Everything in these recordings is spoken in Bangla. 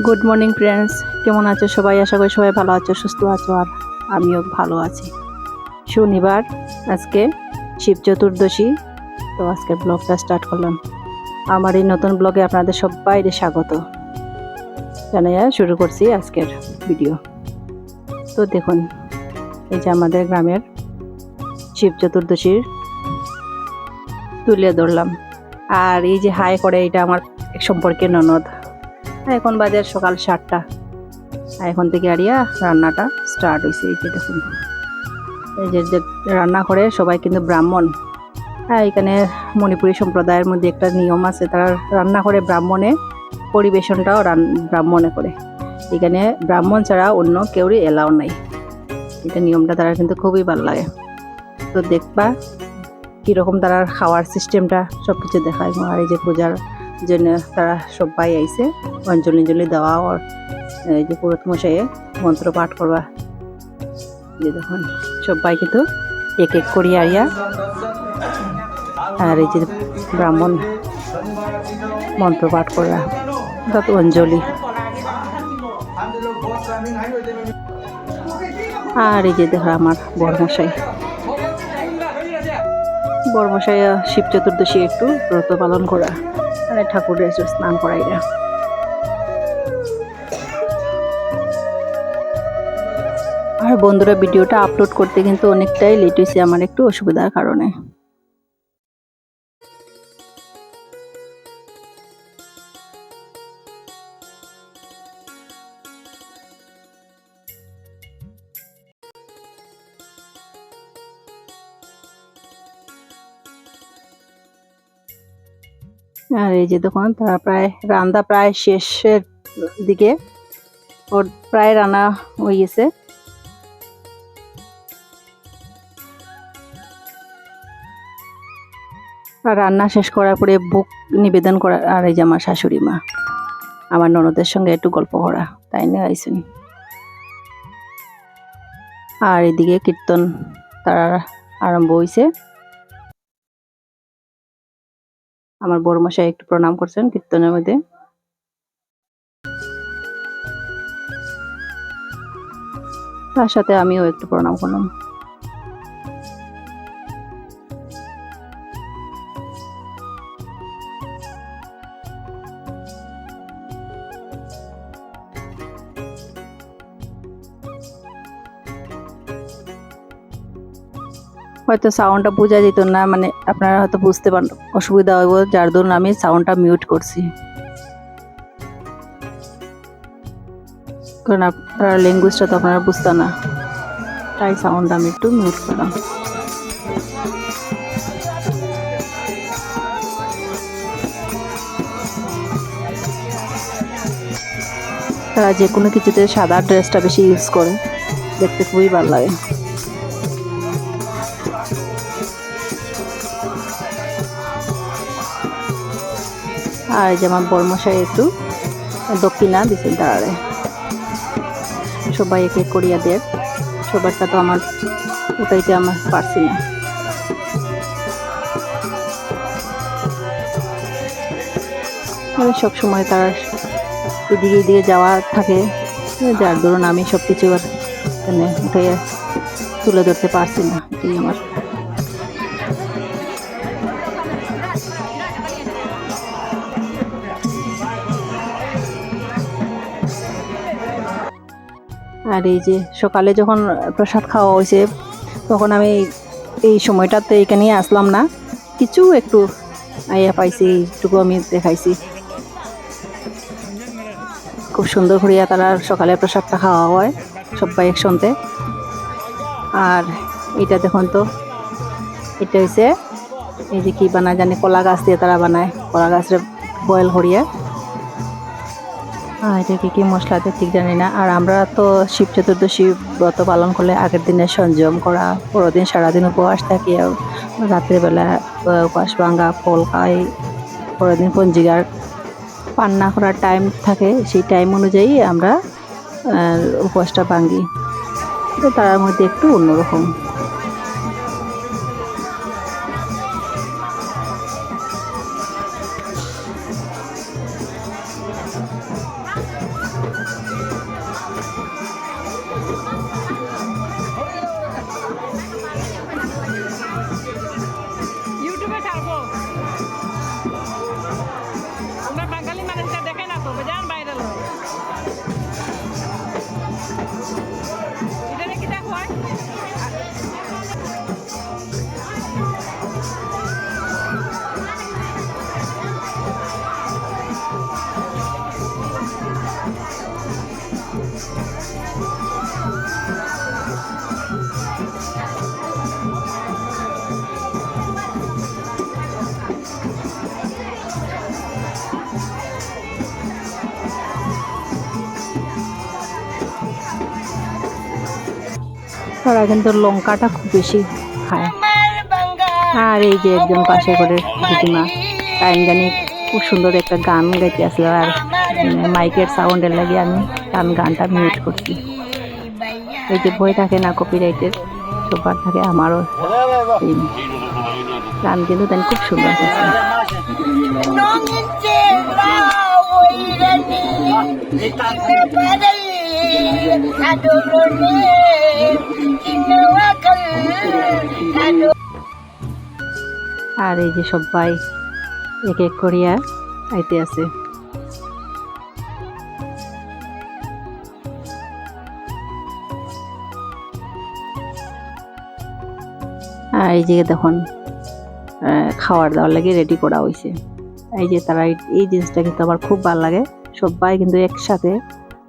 গুড মর্নিং ফ্রেন্ডস কেমন আছো সবাই? আশা করি সবাই ভালো আছো, সুস্থ আছো, আর আমিও ভালো আছি। শনিবার, আজকে শিব চতুর্দশী। তো আজকের ব্লগটা স্টার্ট করলাম। আমার এই নতুন ব্লগে আপনাদের সবাইকে স্বাগত। জানাইয়া শুরু করছি আজকের ভিডিও তো দেখুন, এই যে আমাদের গ্রামের শিব চতুর্দশীর তুলে ধরলাম। আর এই যে হাই করে, এটা আমার এক সম্পর্কে ননদ। এখন বাজে সকাল সাতটা। আর এখন থেকে আরিয়া রান্নাটা স্টার্ট হয়েছে এই যে দেখুন। এই যে যে রান্না করে সবাই কিন্তু ব্রাহ্মণ। হ্যাঁ এখানে মণিপুরী সম্প্রদায়ের মধ্যে একটা নিয়ম আছে, তারা রান্না করে ব্রাহ্মণে পরিবেশনটাও রান, ব্রাহ্মণে করে। এখানে ব্রাহ্মণ ছাড়া অন্য কেউরই এলাও নাই। এটা নিয়মটা তারা কিন্তু খুবই ভালো লাগে। তো দেখবা কীরকম তারা খাওয়ার সিস্টেমটা সব কিছু দেখায়। আর এই যে পূজার জন্য তারা সবাই আইছে। অঞ্জলি অঞ্জলি দেওয়া এই যে পুরোত মশাইয়ে মন্ত্র পাঠ করবা। যে দেখুন সবাই কিন্তু এক এক করি আরিয়া। আর এই যে ব্রাহ্মণ মন্ত্র পাঠ করা অর্থাৎ অঞ্জলি। আর এই যে দেখো আমার বড়মশাই বড়মশাই শিব চতুর্দশী একটু ব্রত পালন করা। মানে ঠাকুরের এসে স্নান করাই না আর বন্ধুরা, ভিডিওটা আপলোড করতে কিন্তু অনেকটাই লেট হয়েছে, আমার একটু অসুবিধার কারণে। আর এই যে দোকান তারা প্রায়, রান্না প্রায় শেষের দিকে। ওর প্রায় রান্না হয়ে গেছে। আর রান্না শেষ করার পরে বুক নিবেদন করা, আর এই যে আমার শাশুড়ি মা, আমার ননদের সঙ্গে একটু গল্প করা, তাই নিয়ে আইসুন আর এদিকে কীর্তন তারা আরম্ভ হয়েছে আমার বড় মশাই একটু প্রণাম করছেন কীর্তনের মধ্যে। তার সাথে আমিও একটু প্রণাম করলাম। হয়তো সাউন্ডটা বোঝা যেত না মানে আপনারা হয়তো বুঝতে পার, অসুবিধা হইব, যার দরুন আমি সাউন্ডটা মিউট করছি। কারণ আপনারা ল্যাঙ্গুয়েজটা তো আপনারা বুঝতে না, তাই সাউন্ডটা আমি একটু মিউট করলাম। তারা যে কোনো কিছুতে সাদা ড্রেসটা বেশি ইউজ করে, দেখতে খুবই ভালো লাগে। আর এই যে আমার বর্মশাই একটু দক্ষিণা দিচ্ছেন তারারে। সবাই একে করিয়া দেয় সবারটা তো আমার উঠাইতে আমার পারছি না। সব সময় তার এদিকে এদিকে যাওয়া থাকে। যার ধরুন আমি সব কিছু আর মানে উঠে তুলে ধরতে পারছি না। এটাই আমার আর এই যে সকালে যখন প্রসাদ খাওয়া হয়েছে, তখন আমি এই সময়টাতে এখানে আসলাম না। কিছু একটু আইয়া পাইছি, এইটুকু আমি দেখাইছি। খুব সুন্দর করিয়া তারা সকালে প্রসাদটা খাওয়া হয়, সবাই একসঙ্গে। আর এটা দেখুন তো, এটা হয়েছে এই যে কি বানায় জানি, কলা গাছ দিয়ে তারা বানায়, কলা গাছের বয়েল করিয়া। আর এটা কি কি মশলা দিয়ে ঠিক জানি না। আর আমরা তো শিব চতুর্দশী ব্রত পালন করলে আগের দিনে সংযম করা পরের দিন সারাদিন উপবাস থাকি আর রাতের বেলা উপবাস ভাঙ্গা, ফল খাই পরের দিন পঞ্জিকার পান্না করার টাইম থাকে, সেই টাইম অনুযায়ী আমরা উপবাসটা ভাঙ্গি। তো তার মধ্যে একটু অন্যরকম। Thank you. তারা কিন্তু লঙ্কাটা খুব বেশি খায়। আর এই যে একজন পাশে করে দিদিমা টাইম জানি খুব সুন্দর একটা গান গাইতে আসলো আর মাইকের সাউন্ডের লাগে আমি গান গানটা মিউট করছি। এই যে বই থাকে না কপিরাইটের সবার থাকে আমারও। গান কিন্তু তাই খুব সুন্দর হয়েছে। আর এই যে সবাই এক এক করিয়া আইতে আছে। আর এই যে দেখুন খাওয়ার দাওয়ার লাগে রেডি করা হয়েছে এই যে তারা এই জিনিসটা কিন্তু আমার খুব ভালো লাগে। সবাই কিন্তু একসাথে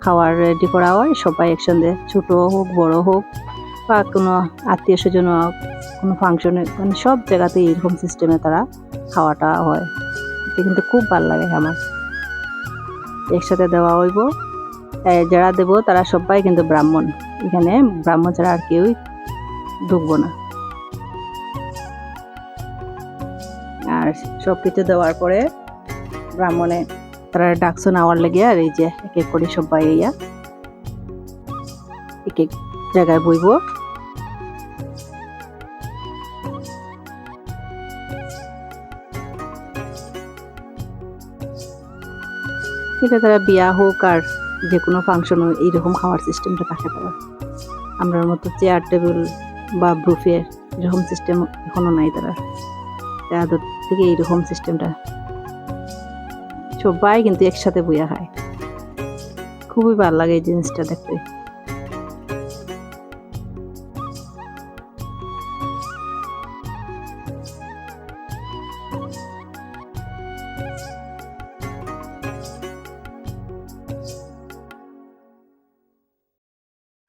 খাওয়ার রেডি করা হয়। সবাই একসঙ্গে, ছোট হোক, বড় হোক, বা কোনো আত্মীয় স্বজন হোক কোনো ফাংশনে মানে সব জায়গাতে এরকম সিস্টেমে তারা খাওয়াটা হয়। এটা কিন্তু খুব ভালো লাগে আমার। একসাথে দেওয়া হইব। যারা দেব তারা সবাই কিন্তু ব্রাহ্মণ। এখানে ব্রাহ্মণ ছাড়া আর কেউই ঢুকবো না। আর সব কিছু দেওয়ার পরে ব্রাহ্মণে তারা ডাকছো নেওয়ার লেগে আর এই যে এক এক করে সবাই ইয়া এক এক জায়গায় বইব এটা তারা বিয়া হোক আর যে কোনো ফাংশন হোক এইরকম খাওয়ার সিস্টেমটা থাকে তারা আমরার মতো চেয়ার টেবিল বা বুফে এরকম সিস্টেম এখনও নাই তারা তাদের থেকে এইরকম সিস্টেমটা সবাই কিন্তু একসাথে বইয়া খায়। খুবই ভালো লাগে এই জিনিসটা দেখতে।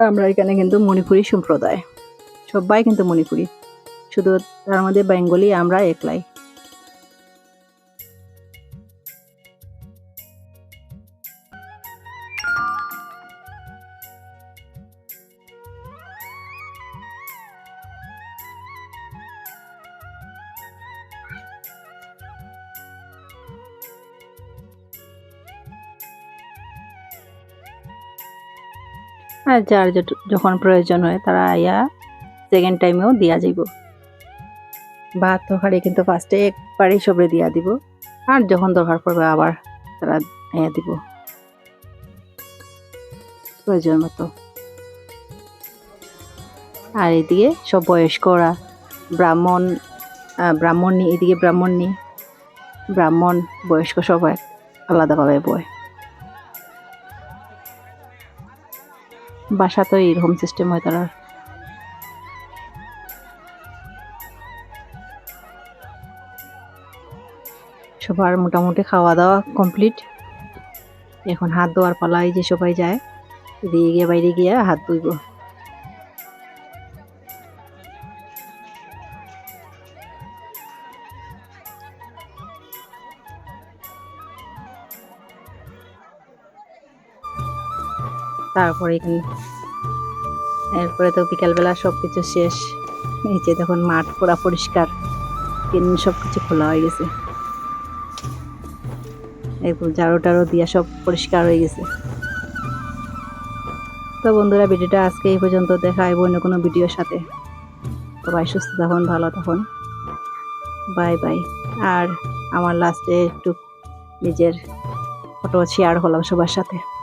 আমরা এখানে কিন্তু মণিপুরি সম্প্রদায়। সবাই কিন্তু মণিপুরি। শুধু তার মধ্যে বেঙ্গলি, আমরা একলাই। আর যার যখন প্রয়োজন হয় তারা আয়া সেকেন্ড টাইমেও দিয়া যাইব। ভাত তরকারি কিন্তু ফার্স্টে একবারই সবরে দিয়া দিব। আর যখন দরকার পড়বে আবার তারা আইয়া দিব। প্রয়োজন মতো। আর এদিকে সব বয়স্করা, ব্রাহ্মণ ব্রাহ্মণ নি এদিকে ব্রাহ্মণ নি ব্রাহ্মণ, বয়স্ক সবাই আলাদাভাবে বয়। বাসা তো এরকম সিস্টেম হয় তারা সবার মোটামুটি খাওয়া দাওয়া কমপ্লিট এখন হাত ধোয়ার পালা এই যে সবাই যায় দিয়ে গিয়ে বাইরে গিয়ে হাত ধুইব। তারপরে এখানে এরপরে তো বিকালবেলা সব কিছু শেষ। এই যে তখন মাঠ পুরা পরিষ্কার। কিন সব কিছু খোলা হয়ে গেছে। এরপর ঝাড়ু টাড়ু দিয়া সব পরিষ্কার হয়ে গেছে। তো বন্ধুরা, ভিডিওটা আজকে এই পর্যন্ত। দেখা আইব অন্য কোনো ভিডিওর সাথে। সবাই সুস্থ থাকুন, ভালো থাকুন। Bye bye. আর আমার লাস্টে একটু নিজের ফটো শেয়ার হলাম সবার সাথে।